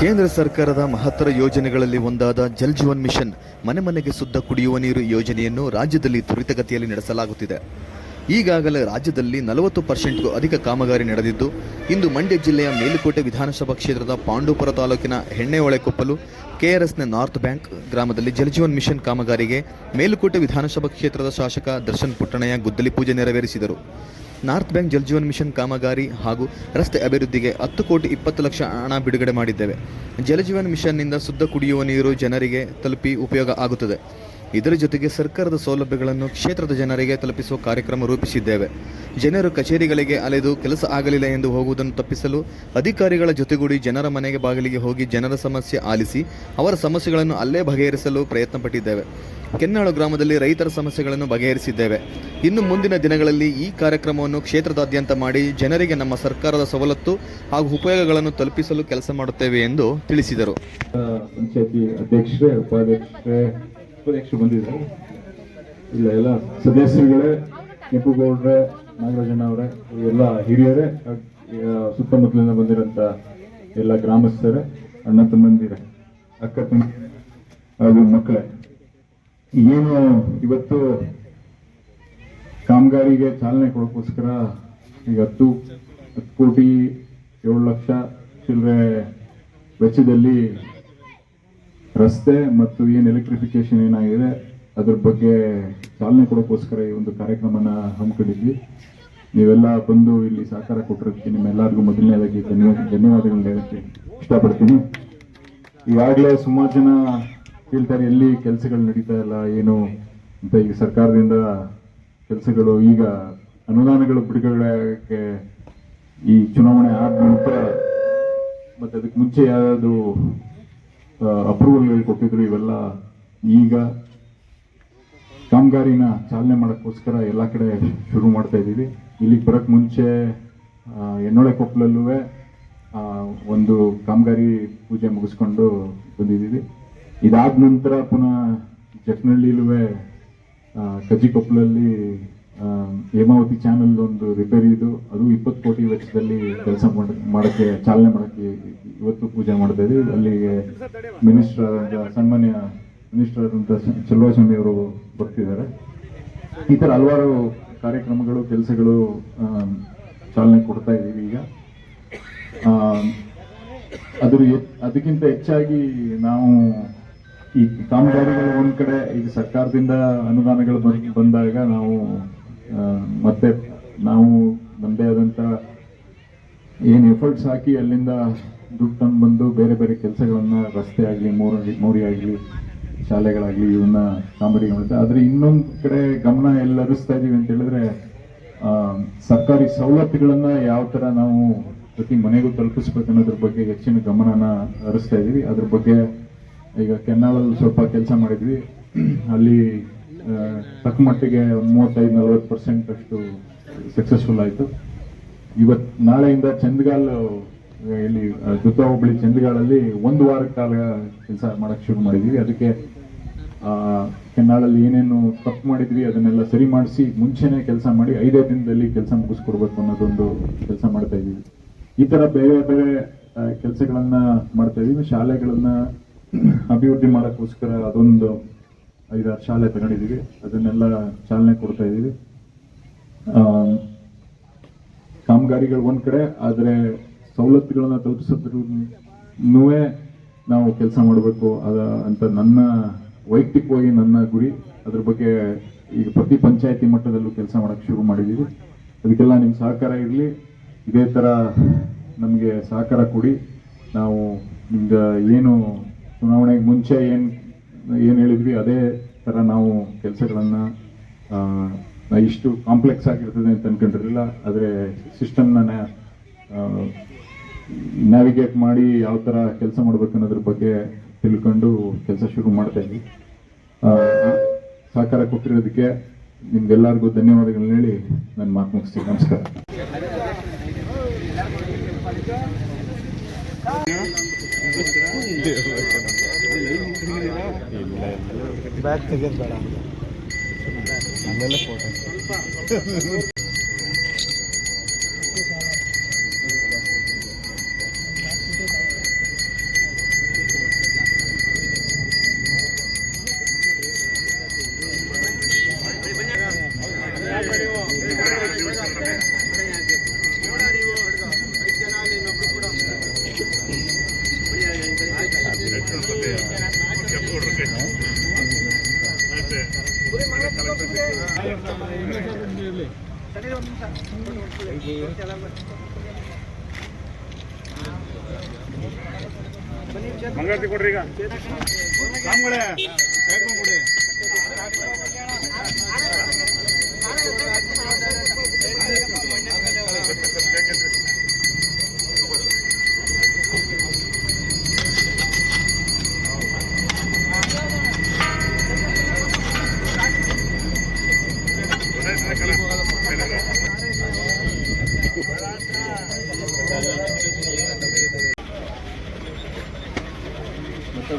ಕೇಂದ್ರ ಸರ್ಕಾರದ ಮಹತ್ತರ ಯೋಜನೆಗಳಲ್ಲಿ ಒಂದಾದ ಜಲ್ ಜೀವನ್ ಮಿಷನ್ ಮನೆ ಮನೆಗೆ ಶುದ್ಧ ಕುಡಿಯುವ ನೀರು ಯೋಜನೆಯನ್ನು ರಾಜ್ಯದಲ್ಲಿ ತ್ವರಿತಗತಿಯಲ್ಲಿ ನಡೆಸಲಾಗುತ್ತಿದೆ. ಈಗಾಗಲೇ ರಾಜ್ಯದಲ್ಲಿ ನಲವತ್ತು ಪರ್ಸೆಂಟ್ಗೂ ಅಧಿಕ ಕಾಮಗಾರಿ ನಡೆದಿದ್ದು, ಇಂದು ಮಂಡ್ಯ ಜಿಲ್ಲೆಯ ಮೇಲುಕೋಟೆ ವಿಧಾನಸಭಾ ಕ್ಷೇತ್ರದ ಪಾಂಡುಪುರ ತಾಲೂಕಿನ ಹೆಣ್ಣೆಹೊಳೆಕೊಪ್ಪಲು ಕೆಆರ್ಎಸ್ನ ನಾರ್ತ್ ಬ್ಯಾಂಕ್ ಗ್ರಾಮದಲ್ಲಿ ಜಲಜೀವನ್ ಮಿಷನ್ ಕಾಮಗಾರಿಗೆ ಮೇಲುಕೋಟೆ ವಿಧಾನಸಭಾ ಕ್ಷೇತ್ರದ ಶಾಸಕ ದರ್ಶನ್ ಪುಟ್ಟಣಯ್ಯ ಗುದ್ದಲಿ ಪೂಜೆ ನೆರವೇರಿಸಿದರು. ನಾರ್ತ್ ಬ್ಯಾಂಕ್ ಜಲಜೀವನ್ ಮಿಷನ್ ಕಾಮಗಾರಿ ಹಾಗೂ ರಸ್ತೆ ಅಭಿವೃದ್ಧಿಗೆ ಹತ್ತು ಕೋಟಿ ಇಪ್ಪತ್ತು ಲಕ್ಷ ಹಣ ಬಿಡುಗಡೆ ಮಾಡಿದ್ದೇವೆ. ಜಲಜೀವನ್ ಮಿಷನ್ನಿಂದ ಶುದ್ಧ ಕುಡಿಯುವ ನೀರು ಜನರಿಗೆ ತಲುಪಿ ಉಪಯೋಗ ಆಗುತ್ತದೆ. ಇದರ ಜೊತೆಗೆ ಸರ್ಕಾರದ ಸೌಲಭ್ಯಗಳನ್ನು ಕ್ಷೇತ್ರದ ಜನರಿಗೆ ತಲುಪಿಸುವ ಕಾರ್ಯಕ್ರಮ ರೂಪಿಸಿದ್ದೇವೆ. ಜನರು ಕಚೇರಿಗಳಿಗೆ ಅಲೆದು ಕೆಲಸ ಆಗಲಿಲ್ಲ ಎಂದು ಹೋಗುವುದನ್ನು ತಪ್ಪಿಸಲು ಅಧಿಕಾರಿಗಳ ಜೊತೆಗೂಡಿ ಜನರ ಮನೆಗೆ ಬಾಗಿಲಿಗೆ ಹೋಗಿ ಜನರ ಸಮಸ್ಯೆ ಆಲಿಸಿ ಅವರ ಸಮಸ್ಯೆಗಳನ್ನು ಅಲ್ಲೇ ಬಗೆಹರಿಸಲು ಪ್ರಯತ್ನ ಪಟ್ಟಿದ್ದೇವೆ ಕೆನ್ನಾಳು ಗ್ರಾಮದಲ್ಲಿ ರೈತರ ಸಮಸ್ಯೆಗಳನ್ನು ಬಗೆಹರಿಸಿದ್ದೇವೆ. ಇನ್ನು ಮುಂದಿನ ದಿನಗಳಲ್ಲಿ ಈ ಕಾರ್ಯಕ್ರಮವನ್ನು ಕ್ಷೇತ್ರದಾದ್ಯಂತ ಮಾಡಿ ಜನರಿಗೆ ನಮ್ಮ ಸರ್ಕಾರದ ಸವಲತ್ತು ಹಾಗೂ ಉಪಯೋಗಗಳನ್ನು ತಲುಪಿಸಲು ಕೆಲಸ ಮಾಡುತ್ತೇವೆ ಎಂದು ತಿಳಿಸಿದರು. ಬಂದಿದ್ದಾರೆ. ಇಲ್ಲ, ಎಲ್ಲ ನಾಗರಾಜಣ್ಣ ಅವರೇ, ಎಲ್ಲ ಹಿರಿಯರೇ ಸುತ್ತಮುತ್ತಲಿಂದ ಬಂದಿರೋಂಥ ಎಲ್ಲ ಗ್ರಾಮಸ್ಥರೇ, ಅಣ್ಣ ತಮ್ಮಂದಿರೇ, ಅಕ್ಕ ತಂಗಿ, ಹಾಗೂ ಮಕ್ಕಳೇ. ಏನು ಇವತ್ತು ಕಾಮಗಾರಿಗೆ ಚಾಲನೆ ಕೊಡೋಕ್ಕೋಸ್ಕರ ಈಗ ಹತ್ತು ಹತ್ತು ಕೋಟಿ ಏಳು ಲಕ್ಷ ಚಿಲ್ಲರೆ ವೆಚ್ಚದಲ್ಲಿ ರಸ್ತೆ ಮತ್ತು ಏನು ಎಲೆಕ್ಟ್ರಿಫಿಕೇಶನ್ ಏನಾಗಿದೆ, ಅದ್ರ ಬಗ್ಗೆ ಚಾಲನೆ ಕೊಡೋಕ್ಕೋಸ್ಕರ ಈ ಒಂದು ಕಾರ್ಯಕ್ರಮನ ಹಮ್ಮಿಕೊಂಡಿದ್ವಿ. ನೀವೆಲ್ಲ ಬಂದು ಇಲ್ಲಿ ಸಹಕಾರ ಕೊಟ್ಟಿರೋದಕ್ಕೆ ನಿಮ್ಮೆಲ್ಲರಿಗೂ ಮೊದಲನೇದಾಗಿ ಧನ್ಯವಾದ, ಧನ್ಯವಾದಗಳನ್ನ ಹೇಳಕ್ಕೆ ಇಷ್ಟಪಡ್ತೀನಿ. ಈಗಾಗಲೇ ಸುಮಾರು ಜನ ಕೇಳ್ತಾರೆ ಎಲ್ಲಿ ಕೆಲಸಗಳು ನಡೀತಾ ಇಲ್ಲ, ಏನು ಅಂತ ಈಗ ಸರ್ಕಾರದಿಂದ ಕೆಲಸಗಳು, ಈಗ ಅನುದಾನಗಳು ಬಿಡುಗಡೆಗೆ ಈ ಚುನಾವಣೆ ಆದ ನಂತರ ಮತ್ತೆ ಅದಕ್ಕೆ ಮುಂಚೆ ಯಾವ್ದು ಅಪ್ರೂವಲ್ಗಳು ಕೊಟ್ಟಿದ್ರು, ಇವೆಲ್ಲ ಈಗ ಕಾಮಗಾರಿನ ಚಾಲನೆ ಮಾಡೋಕ್ಕೋಸ್ಕರ ಎಲ್ಲ ಕಡೆ ಶುರು ಮಾಡ್ತಾ ಇದ್ದೀವಿ. ಇಲ್ಲಿಗೆ ಬರೋಕ್ಕೆ ಮುಂಚೆ ಎನ್ನೊಳೆ ಕೊಪ್ಪಲಲ್ಲೂ ಒಂದು ಕಾಮಗಾರಿ ಪೂಜೆ ಮುಗಿಸ್ಕೊಂಡು ಬಂದಿದ್ದೀವಿ. ಇದಾದ ನಂತರ ಪುನಃ ಜಕ್ನಳ್ಳಿಲೂ ಕಜ್ಜಿಕೊಪ್ಪಲಲ್ಲಿ ಹೇಮಾವತಿ ಚಾನಲ್ ಒಂದು ರಿಪೇರಿ ಇದು ಅದು ಇಪ್ಪತ್ತು ಕೋಟಿ ವೆಚ್ಚದಲ್ಲಿ ಕೆಲಸ ಮಾಡೋಕ್ಕೆ, ಚಾಲನೆ ಮಾಡೋಕ್ಕೆ ಇವತ್ತು ಪೂಜೆ ಮಾಡ್ತಾ ಇದ್ದೀವಿ. ಅಲ್ಲಿಗೆ ಮಿನಿಸ್ಟರ್ ಆದಂಥ ಸನ್ಮಾನ್ಯ ಮಿನಿಸ್ಟರ್ ಆದಂಥ ಚಲುವಾಸ್ವಾಮಿ ಅವರು ಬರ್ತಿದ್ದಾರೆ. ಈ ಥರ ಹಲವಾರು ಕಾರ್ಯಕ್ರಮಗಳು, ಕೆಲಸಗಳು ಚಾಲನೆ ಕೊಡ್ತಾ ಇದ್ದೀವಿ ಈಗ. ಅದ್ರ ಅದಕ್ಕಿಂತ ಹೆಚ್ಚಾಗಿ ನಾವು ಈ ಕಾಮಗಾರಿಗಳು ಒಂದ್ ಕಡೆ ಈಗ ಸರ್ಕಾರದಿಂದ ಅನುದಾನಗಳು ಬಂದ್- ಬಂದಾಗ ನಾವು ಮತ್ತೆ ನಾವು ನಮ್ಮದೇ ಆದಂತ ಏನು ಎಫರ್ಟ್ಸ್ ಹಾಕಿ ಅಲ್ಲಿಂದ ದುಡ್ಡು ತಂದು ಬಂದು ಬೇರೆ ಬೇರೆ ಕೆಲಸಗಳನ್ನ ರಸ್ತೆ ಆಗಲಿ, ಮೂರಿ ಮೋರಿ ಆಗಲಿ, ಶಾಲೆಗಳಾಗಲಿ ಇವನ್ನ ಕಾಮಗಾರಿಗಳು ಆದ್ರೆ ಇನ್ನೊಂದು ಕಡೆ ಗಮನ ಎಲ್ಲ ಹರಿಸ್ತಾ ಇದೀವಿ ಅಂತ ಹೇಳಿದ್ರೆ ಸರ್ಕಾರಿ ಸವಲತ್ತುಗಳನ್ನ ಯಾವ ತರ ನಾವು ಪ್ರತಿ ಮನೆಗೂ ತಲುಪಿಸ್ಬೇಕು ಅನ್ನೋದ್ರ ಬಗ್ಗೆ ಹೆಚ್ಚಿನ ಗಮನನ ಹರಿಸ್ತಾ ಇದೀವಿ. ಅದ್ರ ಬಗ್ಗೆ ಈಗ ಕೆನ್ನಾಳಲ್ಲಿ ಸ್ವಲ್ಪ ಕೆಲಸ ಮಾಡಿದ್ವಿ. ಅಲ್ಲಿ ತಕ್ಕ ಮಟ್ಟಿಗೆ ಮೂವತ್ತೈದು, ನಲ್ವತ್ತು ಪರ್ಸೆಂಟ್ ಅಷ್ಟು ಸಕ್ಸಸ್ಫುಲ್ ಆಯಿತು. ಇವತ್ತು ನಾಳೆಯಿಂದ ಚಂದ್ಗಾಲ್, ಇಲ್ಲಿ ದುತ್ತ ಹೋಬಳಿ ಚಂದಗಾಳಲ್ಲಿ ಒಂದು ವಾರ ಕಾಲ ಕೆಲಸ ಮಾಡಕ್ ಶುರು ಮಾಡಿದ್ವಿ. ಅದಕ್ಕೆ ಕೆನ್ನಾಳಲ್ಲಿ ಏನೇನು ತಪ್ಪು ಮಾಡಿದ್ವಿ, ಅದನ್ನೆಲ್ಲ ಸರಿ ಮಾಡಿಸಿ ಮುಂಚೆನೆ ಕೆಲಸ ಮಾಡಿ ಐದೇ ದಿನದಲ್ಲಿ ಕೆಲಸ ಮುಗಿಸ್ಕೊಡ್ಬೇಕು ಅನ್ನೋದೊಂದು ಕೆಲಸ ಮಾಡ್ತಾ ಇದ್ದೀವಿ. ಈ ತರ ಬೇರೆ ಬೇರೆ ಕೆಲಸಗಳನ್ನ ಮಾಡ್ತಾ ಇದ್ದೀವಿ. ಶಾಲೆಗಳನ್ನ ಅಭಿವೃದ್ಧಿ ಮಾಡೋಕ್ಕೋಸ್ಕರ ಅದೊಂದು ಐದಾರು ಶಾಲೆ ತಗೊಂಡಿದ್ದೀವಿ. ಅದನ್ನೆಲ್ಲ ಚಾಲನೆ ಕೊಡ್ತಾ ಇದ್ದೀವಿ. ಕಾಮಗಾರಿಗಳು ಒಂದು ಕಡೆ, ಆದರೆ ಸವಲತ್ತುಗಳನ್ನು ತಲುಪಿಸೋದ್ರೂ ನಾವು ಕೆಲಸ ಮಾಡಬೇಕು. ಅದ ಅಂತ ನನ್ನ ವೈಯಕ್ತಿಕವಾಗಿ ನನ್ನ ಗುರಿ. ಅದ್ರ ಬಗ್ಗೆ ಈಗ ಪ್ರತಿ ಪಂಚಾಯತಿ ಮಟ್ಟದಲ್ಲೂ ಕೆಲಸ ಮಾಡೋಕ್ಕೆ ಶುರು ಮಾಡಿದ್ದೀವಿ. ಅದಕ್ಕೆಲ್ಲ ನಿಮ್ಮ ಸಹಕಾರ ಇರಲಿ. ಇದೇ ಥರ ನಮಗೆ ಸಹಕಾರ ಕೊಡಿ. ನಾವು ನಿಮ್ಗೆ ಏನು ಚುನಾವಣೆಗೆ ಮುಂಚೆ ಏನು ಏನು ಹೇಳಿದ್ವಿ, ಅದೇ ತರ ನಾವು ಕೆಲಸಗಳನ್ನು ಇಷ್ಟು ಕಾಂಪ್ಲೆಕ್ಸ್ ಆಗಿರ್ತದೆ ಅಂತ ಅನ್ಕೊಂಡಿರಲಿಲ್ಲ. ಆದರೆ ಸಿಸ್ಟಮ್ನ ನ್ಯಾವಿಗೇಟ್ ಮಾಡಿ ಯಾವ ಥರ ಕೆಲಸ ಮಾಡ್ಬೇಕು ಅನ್ನೋದ್ರ ಬಗ್ಗೆ ತಿಳ್ಕೊಂಡು ಕೆಲಸ ಶುರು ಮಾಡ್ತಾ ಇದ್ವಿ. ಸಹಕಾರ ಕೊಟ್ಟಿರೋದಕ್ಕೆ ನಿಮ್ಗೆಲ್ಲರಿಗೂ ಧನ್ಯವಾದಗಳನ್ನ ಹೇಳಿ ನಾನು ಮಾತು ಮುಗಿಸ್ತೀನಿ. ನಮಸ್ಕಾರ. ಬ್ಯಾಗ್ ತೆಗೆದು ಬೇಡ. ಅಲ್ಲೆಲ್ಲ ಫೋಟೋ ಹಂಗಾಟಿ ಕೊಡ್ರಿ ಈಗ. ರಾಮಗಳೆ ಕೈ ಕೊಡಿ.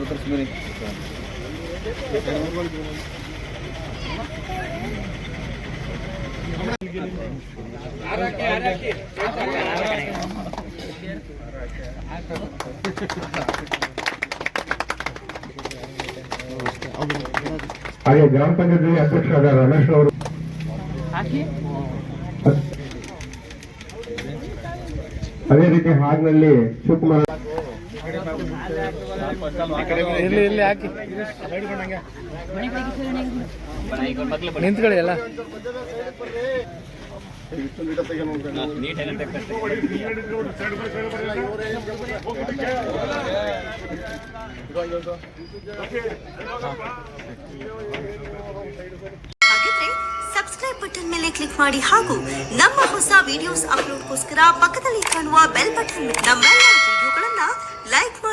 ಕೊಡಿ ಹಾಗೆ ಗ್ರಾಮ ಪಂಚಾಯತ್ ಅಧ್ಯಕ್ಷರಾದ ರಮೇಶ್ ಅವರು. ಅದೇ ರೀತಿ ಹಾಡ್ನಲ್ಲಿ ಶಿವಕುಮಾರ್ ಇರ್ಲಿ ಇರ್ಲಿ ಹಾಕಿ. ನಿಂತ್ಕೊಳ್ಳಿ ಎಲ್ಲ. ಸಬ್ಸ್ಕ್ರೈಬ್ ಬಟನ್ ಮೇಲೆ ಕ್ಲಿಕ್ ಮಾಡಿ ಹಾಗೂ ನಮ್ಮ ಹೊಸ ವಿಡಿಯೋಸ್ ಅಪ್ಲೋಡ್ಗೋಸ್ಕರ ಪಕ್ಕದಲ್ಲಿ ಕಾಣುವ ಬೆಲ್ ಬಟನ್ ಲೈಕ್